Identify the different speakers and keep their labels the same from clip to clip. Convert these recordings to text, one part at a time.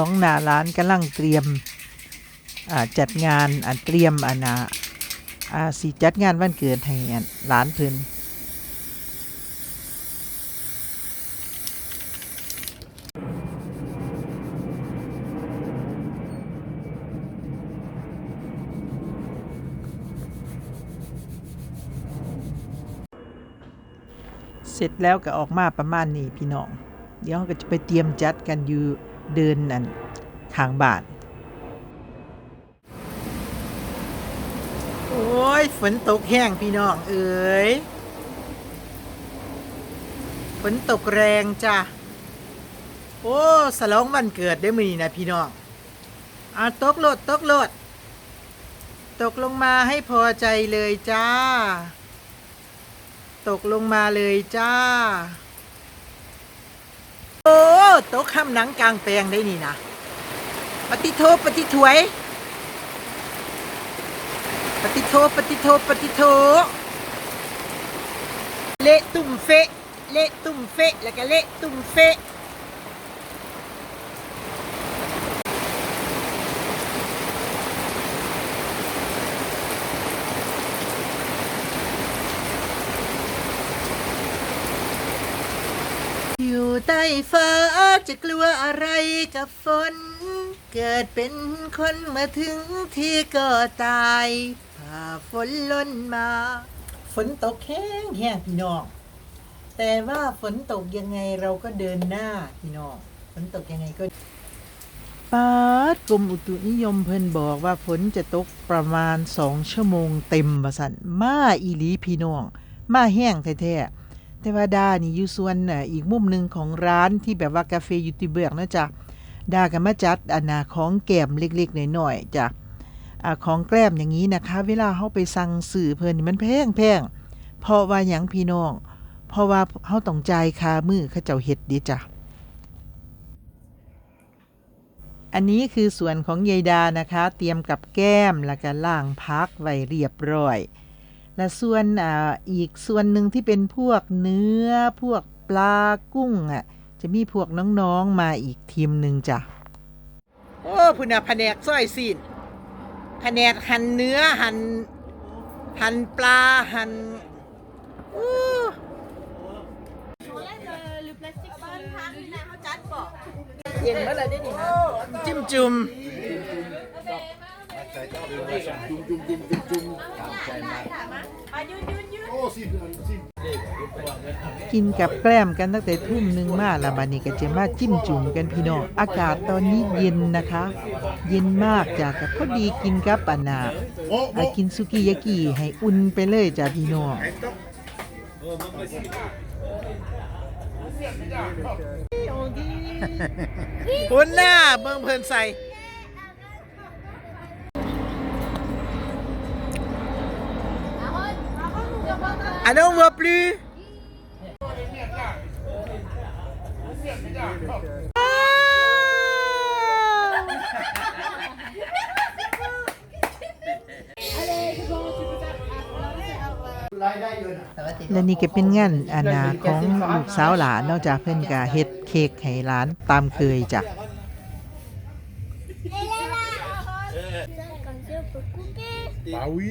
Speaker 1: องหน้าร้านกำลังเตรียมจัดงานอ่าเตรียมอนาอาสิจัดงานวันเกิดให้อันหลานเพิ่น เสร็จแล้วก็ออกมาประมาณนี้พี่น้อง เดี๋ยวเราก็จะไปเตรียมจัดกันอยู่เดินอันทางบ้าน โอ้ยฝนตกแห้งพี่น้องเอ๋ยฝนตกแรงจ้ะ โอ้สลองวันเกิดได้มือนี้นะพี่น้องอาตกโลดตกโลด ตกลงมาให้พอใจเลยจ้า ตกลงมาเลยจ้า โอ้โต๊ะข้ามหนังกลางแปลงได้นี่นะ ปฏิโทปฏิถวย ปฏิโทปฏิโทปฏิโทเละตุ่มเฟะ เละตุ่มเฟะ แล้วก็เละตุ่มเฟะ อยู่ใต้ ฟ้าจะกลัวอะไรกับฝน เกิดเป็นคนมื่อถึงที่ก็ตายผ่าฝนล้นมา ฝนตกแห้งแห้งพี่น้อง แต่ว่าฝนตกยังไงเราก็เดินหน้าพี่น้อง ฝนตกยังไงก็ปาดกรมอุตุนิยมเพิ่นบอกว่าฝนจะตกประมาณสองชั่วโมงเต็มว่าสันมาอีหลีพี่น้อง มาแห้งแท้ๆ แต่ว่าดานี่อยู่ส่วนอีกมุมหนึ่งของร้านที่แบบว่ากาแฟยูติเบือกนะจ๊ะดากันมาจัดอันนาของแก้มเล็กๆหน่อยๆจ้ะอของแกล้มอย่างนี้นะคะ เวลาเฮาไปสั่งสื่อเพิ่นนี่มันแพงแพงเพราะว่าหยังพี่น้อง เพราะว่าเฮาต้องจ่ายค่ามือเขาเจ้าเฮ็ดดิจ้ะอันนี้คือส่วนของยายดานะคะ เตรียมกับแก้มแล้วก็ล่างพักไว้เรียบร้อย และส่วนอ่าอีกส่วนหนึ่งที่เป็นพวกเนื้อพวกปลากุ้งอะจะมีพวกน้องๆมาอีกทีมหนึ่งจ้ะโอ้พุ่นน่ะแผนกสร้อยซีนแผนกหั่นเนื้อหั่นหั่นปลาหั่นอู้เย็นเมื่อไรได้นี่นะจิ้ม จุ่มกินกับแกล้มกันตั้งแต่ทุ่มหนึ่งมาละบานี้ก็จะมาจิ้มจุ่มกันพี่น้องอากาศตอนนี้เย็นนะคะ เย็นมากจ้ะกับพอดีกินกับอันนาอะกินสุกิยากิให้อุ่นไปเลยจ้ะพี่น้องอุ่นหน้าเบิ่งเพิ่นใส่ Ah non, on voit plus. Ah และนี่ก็เป็นงานอาณาของลูกสาวหลานนอกจากเพิ่นก็เฮ็ดเค้กให้หลานตามเคยจ้ะ
Speaker 2: Comme ça, on peut couper.
Speaker 3: Bah oui.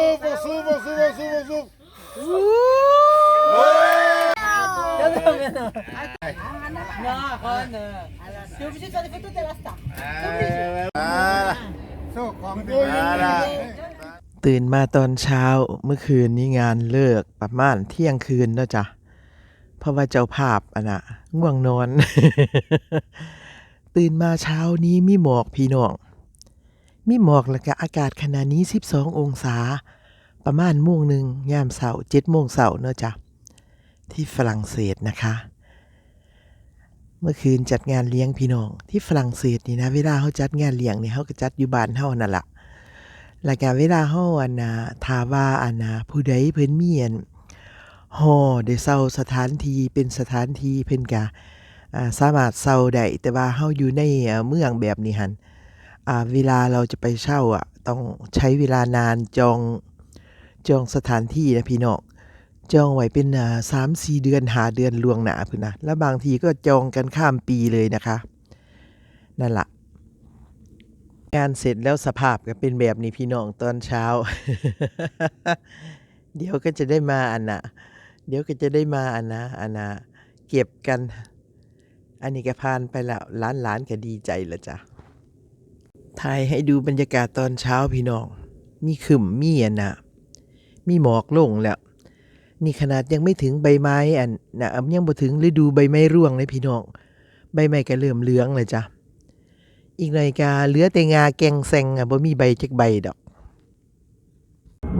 Speaker 1: ตื่นมาตอนเช้าเมื่อคืนนี้งานเลิกประมาณเที่ยงคืนแล้วจ้ะเพราะว่าเจ้าภาพอะนะง่วงนอน ตื่นมาเช้านี้มีหมอกพี่น้อง มีหมอกแล้วก็อากาศขณะนี้ 12 องศา ประมาณโมงหนึ่งยามเสาร์7โมงเสาร์เนอะจ้ะที่ฝรั่งเศสนะคะ เมื่อคืนจัดงานเลี้ยงพี่น้อง ที่ฝรั่งเศสนี่นะเวลาเขาจัดงานเลี้ยงเนี่ยเขาก็จัดอยู่บ้านเฮานั่นละแล้วก็เวลาเฮาอันน่ะถาว่าอันนะผู้ใดเพิ่นมีอันฮอได้เซาสถานที่เป็นสถานที่เพิ่นก็อ่าสามารถเซาได้แต่ว่าเฮาอยู่ในเมืองแบบนี้หันเวลาเราจะไปเช่าอะต้องใช้เวลานานจอง จองสถานที่นะพี่น้องจองไว้เป็นอ่าสามสี่เดือนหาเดือนล่วงหน้าพุ่นนะแล้วบางทีก็จองกันข้ามปีเลยนะคะ นั่นละงานเสร็จแล้วสภาพก็เป็นแบบนี้พี่น้องตอนเช้า เดี๋ยวก็จะได้มาอันน่ะเดี๋ยวก็จะได้มาอันนะอันน่ะเก็บกัน อันนี้ก็ผ่านไปแล้วล้านล้านก็ดีใจแล้วจ้ะถ่ายให้ดูบรรยากาศตอนเช้าพี่น้อง มีขึ้มมีอันน่ะ มีหมอกลงแล้ว นี่ขนาดยังไม่ถึงใบไม้อันนะยังบ่ถึงฤดูใบไม้ร่วงเลยพี่น้อง ใบไม้ก็เริ่มเหลืองเลยจ้ะ อีกหน่อยกาเหลือแต่งาแกงแซงอะบ่มีใบจักใบดอก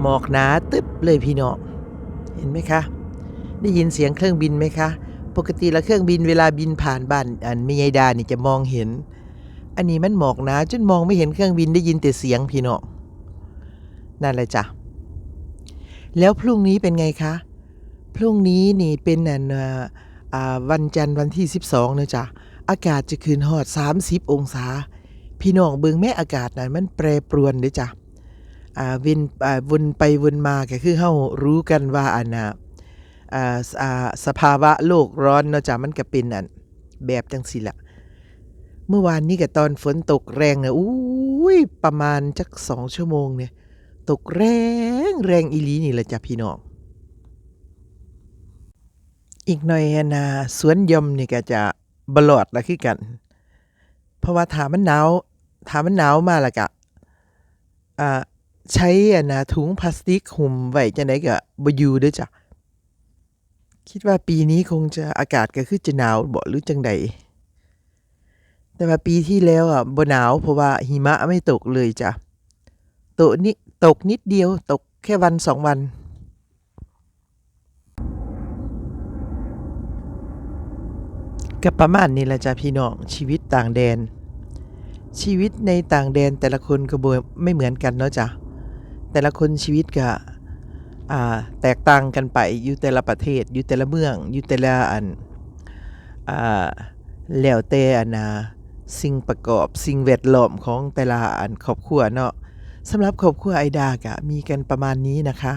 Speaker 1: หมอกหนาตึ๊บเลยพี่น้อง เห็นไหมคะ ได้ยินเสียงเครื่องบินไหมคะ ปกติแล้วเครื่องบินเวลาบินผ่านบ้านอันมียายดานี่จะมองเห็น อันนี้มันหมอกหนาจนมองไม่เห็นเครื่องบินได้ยินแต่เสียงพี่น้องนั่นแหละจ้ะ แล้วพรุ่งนี้เป็นไงคะ พรุ่งนี้นี่เป็นอันเอ่าวันจันทร์วันที่ 12นะจ๊ะอากาศจะคืนฮอด 30 องศา พี่น้องเบิงแม่อากาศนั้นมันแปรปรวนเด้จ้ะอ่าวินอ่าวนไปวนมาก็คือเฮารู้กันว่าอันน่ะอ่าอ่าสภาวะโลกร้อนเนาะจ้ะมันก็เป็นอันแบบจังสิละเมื่อวานนี้ก็ตอนฝนตกแรงเนี่ยอุ้ยประมาณจักสองชั่วโมงเนี่ย ตกแรงแรงอีหลีนี่แหละจ้ะพี่น้อง อีกหน่อยนะสวนยมนี่ก็จะบลอดละคือกัน เพราะว่าถามันหนาวถามันหนาวมาละกะอ่าใช้อะนะถุงพลาสติกหุ้มไว้จังไดก็บ่อยู่เด้อจ้ะคิดว่าปีนี้คงจะอากาศก็คือจะหนาวบ่หรือจังใดแต่ว่าปีที่แล้วอะบ่หนาวเพราะว่าหิมะไม่ตกเลยจ้ะโตกนิ ตกนิดเดียวตกแค่วันสองวันก็ประมาณนี้แหละจ้ะพี่น้องชีวิตต่างแดน ชีวิตในต่างแดนแต่ละคนก็ไม่เหมือนกันเนาะจ้ะแต่ละคนชีวิตก็แตกต่างกันไปอยู่แต่ละประเทศอยู่แต่ละเมืองอยู่แต่ละอันอแล้วแต่อันนะสิ่งประกอบสิ่งแวดล้อมของแต่ละอันครอบครัวเนาะ สำหรับครอบครัวไอดากะมีกันประมาณนี้นะคะ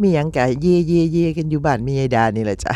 Speaker 1: มีหยังกะเย่เย่เย่กันอยู่บ้านมีไอดานี่แหละจ้ะ